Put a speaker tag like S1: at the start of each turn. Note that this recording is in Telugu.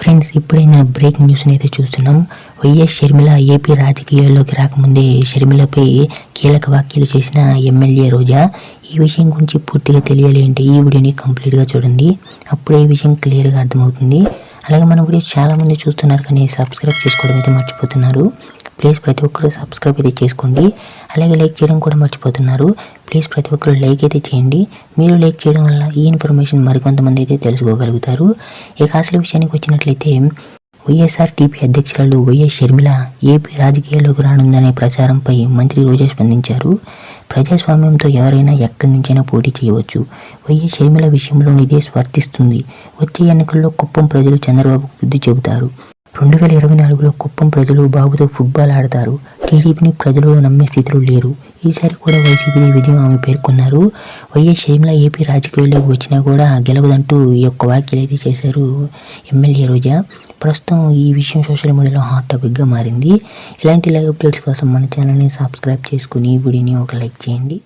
S1: ఫ్రెండ్స్ ఇప్పుడైనా బ్రేకింగ్ న్యూస్ని అయితే చూస్తున్నాం. వైఎస్ షర్మిల ఏపీ రాజకీయాల్లోకి రాకముందే షర్మిలపై కీలక వ్యాఖ్యలు చేసిన ఎమ్మెల్యే రోజా. ఈ విషయం గురించి పూర్తిగా తెలియాలి అంటే ఈ వీడియోని కంప్లీట్గా చూడండి. అప్పుడే ఈ విషయం క్లియర్గా అర్థమవుతుంది. అలాగే మన వీడియో చాలామంది చూస్తున్నారు కానీ సబ్స్క్రైబ్ చేసుకోవడం అయితే మర్చిపోతున్నారు. ప్లీజ్ ప్రతి ఒక్కరు సబ్స్క్రైబ్ అయితే చేసుకోండి. అలాగే లైక్ చేయడం కూడా మర్చిపోతున్నారు. ప్లీజ్ ప్రతి ఒక్కరు లైక్ అయితే చేయండి. మీరు లైక్ చేయడం వల్ల ఈ ఇన్ఫర్మేషన్ మరికొంతమంది అయితే తెలుసుకోగలుగుతారు. ఇక అసలు విషయానికి వచ్చినట్లయితే వైఎస్ఆర్ టీపీ అధ్యక్షురాలు వైఎస్ షర్మిల ఏపీ రాజకీయాల్లోకి రానుందనే ప్రచారంపై మంత్రి రోజా స్పందించారు. ప్రజాస్వామ్యంతో ఎవరైనా ఎక్కడి నుంచైనా పోటీ చేయవచ్చు. వైఎస్ షర్మిల విషయంలో ఇదే స్వర్తిస్తుంది వచ్చే ఎన్నికల్లో కుప్పం ప్రజలు చంద్రబాబు బుద్ధి చెబుతారు. రెండు వేల ఇరవై నాలుగులో కుప్పం ప్రజలు బాబుతో ఫుట్బాల్ ఆడతారు. టీడీపీని ప్రజలు నమ్మే స్థితిలో లేరు. ఈసారి కూడా వైసీపీ విజయం ఆమె పేర్కొన్నారు. వైఎస్ షర్మిల ఏపీ రాజకీయాల్లోకి వచ్చినా కూడా గెలవదంటూ ఈ యొక్క వ్యాఖ్యలు అయితే చేశారు ఎమ్మెల్యే రోజా. ప్రస్తుతం ఈ విషయం సోషల్ మీడియాలో హాట్ టాపిక్గా మారింది. ఇలాంటి లైవ్ అప్డేట్స్ కోసం మన ఛానల్ని సబ్స్క్రైబ్ చేసుకుని వీడియోని ఒక లైక్ చేయండి.